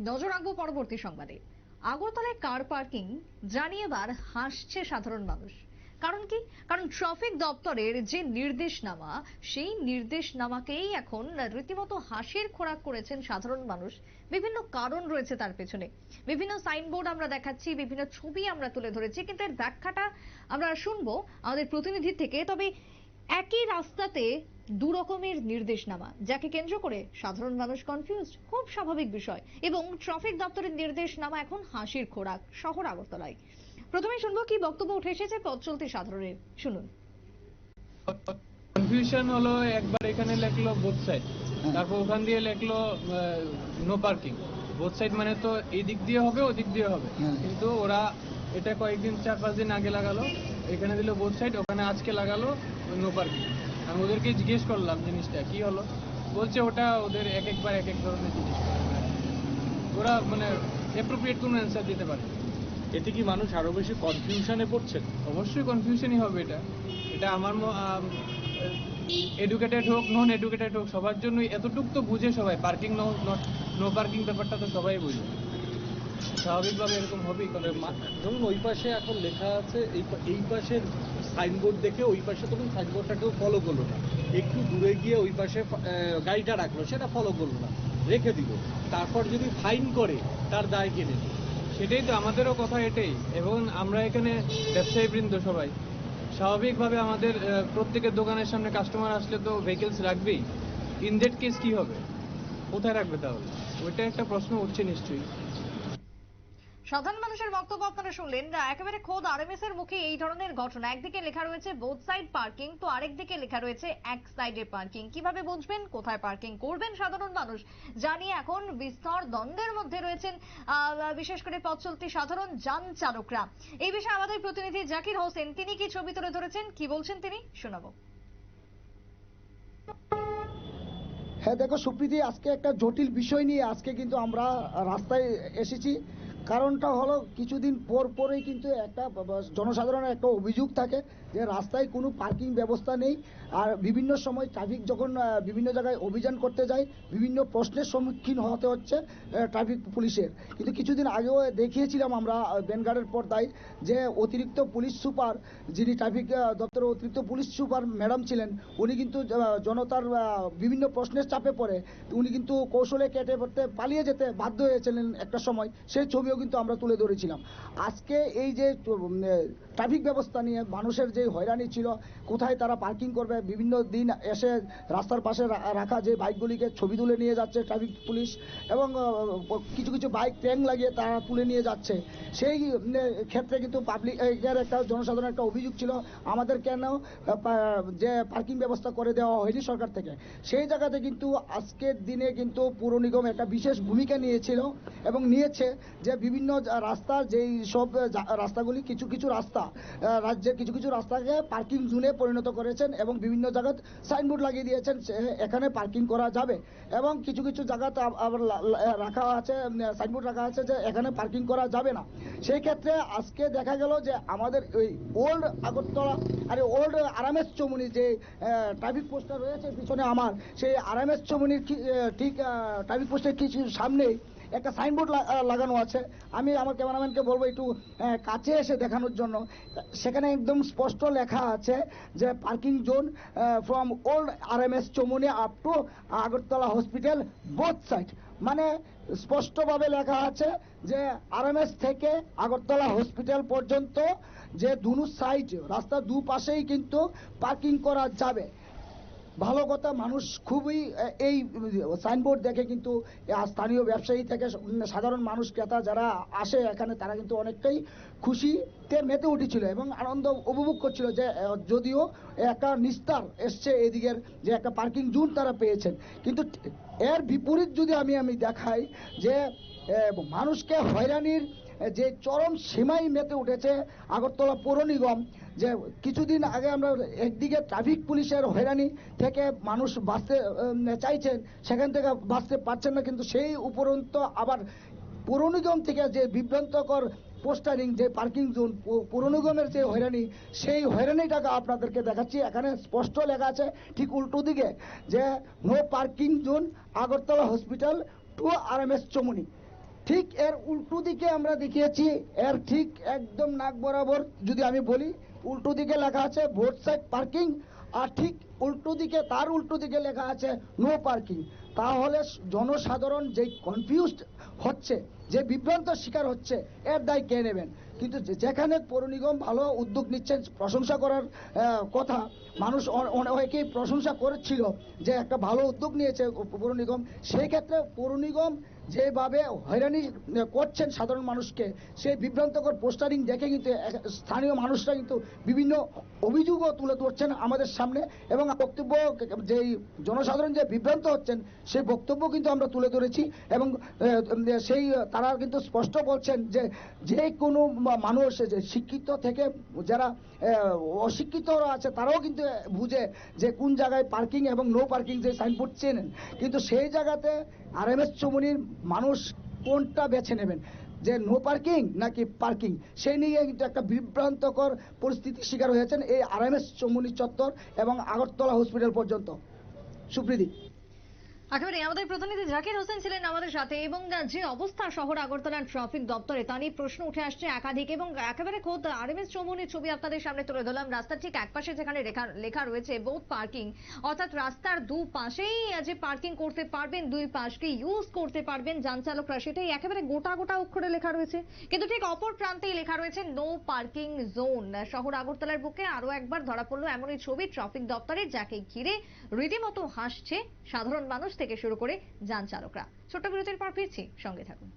নজর রাখব পরবর্তী সংবাদে। আগরতলায় কার পার্কিং জানিয়ে এবার হাসছে সাধারণ মানুষ। কারণ কি? কারণ ট্রাফিক দপ্তরের যে নির্দেশনামা, সেই নির্দেশনামাকেই এখন রীতিমতো হাসির খোরাক করেছেন সাধারণ মানুষ। বিভিন্ন কারণ রয়েছে তার পেছনে। বিভিন্ন সাইনবোর্ড আমরা দেখাচ্ছি, বিভিন্ন ছবি আমরা তুলে ধরেছি, কিন্তু এর ব্যাখ্যাটা আমরা শুনব আমাদের প্রতিনিধির থেকে। তবে একই রাস্তাতে দু রকমের নির্দেশনামা যাকে কেন্দ্র করে সাধারণ মানুষ কনফিউজড খুব স্বাভাবিক বিষয় এবং ট্রাফিক দপ্তরের নির্দেশনামা এখন হাসির খোরাক শহর আগরতলায়। প্রথমে শুনব কি বক্তব্য উঠে এসেছে পথ চলতি সাধারণের। শুনুন। কনফিউশন হলো একবার এখানে লেখলো বোথ সাইড তারপর ওখান দিয়ে লেখলো নো পার্কিং বোথ সাইড মানে তো এই দিক দিয়ে হবে ওদিক দিয়ে হবে। হ্যাঁ। কিন্তু ওরা এটা কয়েকদিন চার পাঁচ দিন আগে লাগালো। এখানে দিল বোথ সাইড ওখানে আজকে লাগালো নো পার্কিং আমি ওদেরকে জিজ্ঞেস করলাম জিনিসটা কি হলো? বলছে ওটা ওদের এক একবার এক এক ধরনের জিনিস। ওরা মানে অ্যাপ্রোপ্রিয়েট কোনো অ্যান্সার দিতে পারে। এতে কি মানুষ আরও বেশি কনফিউশনে পড়ছে? অবশ্যই কনফিউশনই হবে এটা। এটা আমার এডুকেটেড হোক নন এডুকেটেড হোক সবার জন্যই এতটুক তো বুঝে সবাই। পার্কিং নো নো পার্কিং ব্যাপারটা তো সবাই বুঝে। স্বাভাবিকভাবে এরকম হবেই, কারণ ধরুন ওই পাশে এখন লেখা আছে, এই এই পাশের সাইনবোর্ড দেখে ওই পাশে ধরুন সাইনবোর্ডটাকেও ফলো করল না। একটু দূরে গিয়ে ওই পাশে গাড়িটা রাখল, সেটা ফলো করল না, রেখে দিল। তারপর যদি ফাইন করে, তার দায় কে নেবে? সেটাই তো, আমাদেরও কথা এটাই। এবং আমরা এখানে ব্যবসায়ী বৃন্দ সবাই। স্বাভাবিকভাবে আমাদের প্রত্যেকের দোকানের সামনে কাস্টমার আসলে তো ভেহিকেলস রাখবেই। ইন দ্যাট কেস কি হবে? কোথায় রাখবে তাহলে? ওইটা একটা প্রশ্ন উঠছে নিশ্চয়ই। সাধারণ মানুষের বক্তব্য আপনারা শুনলেন। একেবারে খোদ আরএমএস এর মুখে এই ধরনের ঘটনা। একদিকে লেখা রয়েছে, বোথ সাইড পার্কিং। তো আরেকদিকে লেখা রয়েছে, এক সাইডে পার্কিং। কীভাবে বুঝবেন? কোথায় পার্কিং করবেন সাধারণ মানুষ? জানিয়ে এখন বিস্তর দ্বন্দ্বের মধ্যে রয়েছেন বিশেষ করে পথ চলতি সাধারণ যান চালকরা এই বিষয়ে আমাদের প্রতিনিধি জাকির হোসেন, তিনি কি ছবি তুলে ধরেছেন? কি বলছেন তিনি? শোনাবো। হ্যাঁ দেখো সুপ্রীতি, আজকে একটা জটিল বিষয় নিয়ে আজকে কিন্তু আমরা রাস্তায় এসেছি। কারণটা হলো কিছুদিন পর পরেই কিন্তু একটা জনসাধারণের একটা অভিযোগ থাকে যে রাস্তায় কোনো পার্কিং ব্যবস্থা নেই। আর বিভিন্ন সময় ট্রাফিক যখন বিভিন্ন জায়গায় অভিযান করতে যায় বিভিন্ন প্রশ্নের সম্মুখীন হতে হচ্ছে ট্রাফিক পুলিশের। কিন্তু কিছুদিন আগেও দেখিয়েছিলাম আমরা আহ, বেনগাড়ের পর্দায় যে অতিরিক্ত পুলিশ সুপার যিনি ট্রাফিক দপ্তরের অতিরিক্ত পুলিশ সুপার ম্যাডাম ছিলেন উনি কিন্তু জনতার বিভিন্ন প্রশ্নের চাপে পড়ে। উনি কিন্তু কৌশলে কেটে পড়তে পালিয়ে যেতে বাধ্য হয়েছিলেন একটা সময়। সেই ছবিও কিন্তু আমরা তুলে ধরেছিলাম। আজকে এই যে ট্রাফিক ব্যবস্থা নিয়ে মানুষের যে হয়রানি ছিল, কোথায় তারা পার্কিং করবে, বিভিন্ন দিন এসে রাস্তার পাশে রাখা যে বাইকগুলিকে ছবি তুলে নিয়ে যাচ্ছে ট্রাফিক পুলিশ এবং কিছু কিছু বাইক ট্যাং লাগিয়ে তারা তুলে নিয়ে যাচ্ছে। সেই ক্ষেত্রে কিন্তু পাবলিক এর একটা জনসাধারণের একটা অভিযোগ ছিল, আমাদের কেন যে পার্কিং ব্যবস্থা করে দেওয়া হয়নি সরকার থেকে। সেই জায়গাতে কিন্তু আজকের দিনে কিন্তু পুর নিগম একটা বিশেষ ভূমিকা নিয়েছিল এবং নিয়েছে যে বিভিন্ন রাস্তার যেই সব রাস্তাগুলি কিছু কিছু রাস্তা রাজ্যের কিছু কিছু রাস্তাকে পার্কিং জোনে পরিণত করেছেন এবং বিভিন্ন জায়গায় সাইনবোর্ড লাগিয়ে দিয়েছেন এখানে পার্কিং করা যাবে। এবং কিছু কিছু জায়গাতে আবার রাখা আছে সাইনবোর্ড রাখা আছে যে এখানে পার্কিং করা যাবে না। সেই ক্ষেত্রে আজকে দেখা গেল যে আমাদের ওই ওল্ড আগরতলা, আর ওল্ড আরামেস চমুনি যে ট্রাফিক পোস্টটা রয়েছে পিছনে আমার, সেই আরামেস চমুনির ঠিক ট্রাফিক পোস্টের কিছু সামনেই একটা সাইনবোর্ড লাগানো আছে। আমি আমার ক্যামেরাম্যানকে বলব একটু কাছে এসে দেখানোর জন্য। সেখানে একদম স্পষ্ট লেখা আছে যে parking zone from old R M S Chowmuhani up to Agartala hospital both side মানে স্পষ্টভাবে লেখা আছে যে আরএমএস থেকে আগরতলা হসপিটাল পর্যন্ত যে দুনু সাইড রাস্তার দুপাশেই কিন্তু পার্কিং করা যাবে। ভালো কথা, মানুষ খুবই এই সাইনবোর্ড দেখে কিন্তু স্থানীয় ব্যবসায়ী থেকে সাধারণ মানুষ, ক্রেতা যারা আসে এখানে, তারা কিন্তু অনেকটাই খুশিতে মেতে উঠেছিল এবং আনন্দ উপভোগ করছিল যে যদিও একটা নিস্তার এসছে এদিকের যে একটা পার্কিং জোন তারা পেয়েছেন। কিন্তু এর বিপরীত যদি আমি আমি দেখাই যে মানুষকে হয়রানির যে চরম সীমাই মেতে উঠেছে আগরতলা পৌর নিগম, যে কিছুদিন আগে আমরা একদিকে ট্রাফিক পুলিশের হয়রানি থেকে মানুষ বাঁচতে চাইছেন, সেখান থেকে বাঁচতে পারছেন না, কিন্তু সেই উপরন্ত আবার পৌর নিগম থেকে যে বিভ্রান্তকর পোস্টারিং, যে পার্কিং জোন পৌর নিগমের যে হয়রানি, সেই হয়রানিটাকে আপনাদেরকে দেখাচ্ছি। এখানে স্পষ্ট লেখা আছে ঠিক উল্টো দিকে যে no parking zone Agartala hospital to R M S Chowmuhani ঠিক এর উল্টো দিকে আমরা দেখিয়েছি, এর ঠিক একদম নাক বরাবর যদি আমি বলি, উল্টো দিকে লেখা আছে বোথ সাইড পার্কিং, আর ঠিক উল্টো দিকে, তার উল্টো দিকে লেখা আছে নো পার্কিং। তাহলে জনসাধারণ যে কনফিউজড হচ্ছে, যে বিভ্রান্ত শিকার হচ্ছে, এর দায় কে নেবেন? কিন্তু যেখানে পৌর নিগম ভালো উদ্যোগ নিচ্ছেন, প্রশংসা করার কথা, মানুষ অনেকেই প্রশংসা করেছিল যে একটা ভালো উদ্যোগ নিয়েছে পৌর নিগম। সেই ক্ষেত্রে পৌর নিগম যেভাবে হয়রানি করছেন সাধারণ মানুষকে সেই বিভ্রান্তকর পোস্টারিং দেখে কিন্তু স্থানীয় মানুষরা কিন্তু বিভিন্ন অভিযোগও তুলে ধরছেন আমাদের সামনে এবং বক্তব্য যেই জনসাধারণ যে বিভ্রান্ত হচ্ছেন সেই বক্তব্য কিন্তু আমরা তুলে ধরেছি এবং সেই তারা কিন্তু স্পষ্ট বলছেন যে যে কোনো মানুষ যে শিক্ষিত থেকে যারা আহ, অশিক্ষিত আছে তারাও কিন্তু বুঝে যে কোন জায়গায় পার্কিং এবং নো পার্কিং যে সাইনবোর্ড চেনেন। কিন্তু সেই জায়গাতে আর এম এস চৌমনির মানুষ কোনটা বেছে নেবেন? যে নো পার্কিং নাকি পার্কিং সেই নিয়ে কিন্তু একটা বিভ্রান্তকর পরিস্থিতির শিকার হয়েছেন এই আর এম এস চৌমনি চত্বর এবং আগরতলা হসপিটাল পর্যন্ত। সুপ্রীতি। একেবারে, আমাদের প্রতিনিধি জাকির হোসেন ছিলেন আমাদের সাথে এবং যে অবস্থা শহর আগরতলার ট্রাফিক দপ্তরে তা নিয়ে প্রশ্ন উঠে আসছে একাধিক এবং একেবারে খোদ আরএমএস চৌমনির ছবি আপনাদের সামনে তুলে ধরলাম। রাস্তার ঠিক একপাশে যেখানে লেখা রয়েছে বোথ পার্কিং। অর্থাৎ রাস্তার দু পাশেই যে পার্কিং করতে পারবেন, দুই পাশকে ইউজ করতে পারবেন যান চালকরা, সেটাই একেবারে গোটা গোটা অক্ষরে লেখা রয়েছে। কিন্তু ঠিক অপর প্রান্তেই লেখা রয়েছে, নো পার্কিং জোন। শহর আগরতলার বুকে আরও একবার ধরা পড়ল এমনই ছবি। ট্রাফিক দপ্তরে যাকে ঘিরে রীতিমতো হাসছে সাধারণ মানুষ থেকে শুরু করে যান চালকরা। ছোট্ট বিরতির পর ফিরছি। সঙ্গে থাকুন।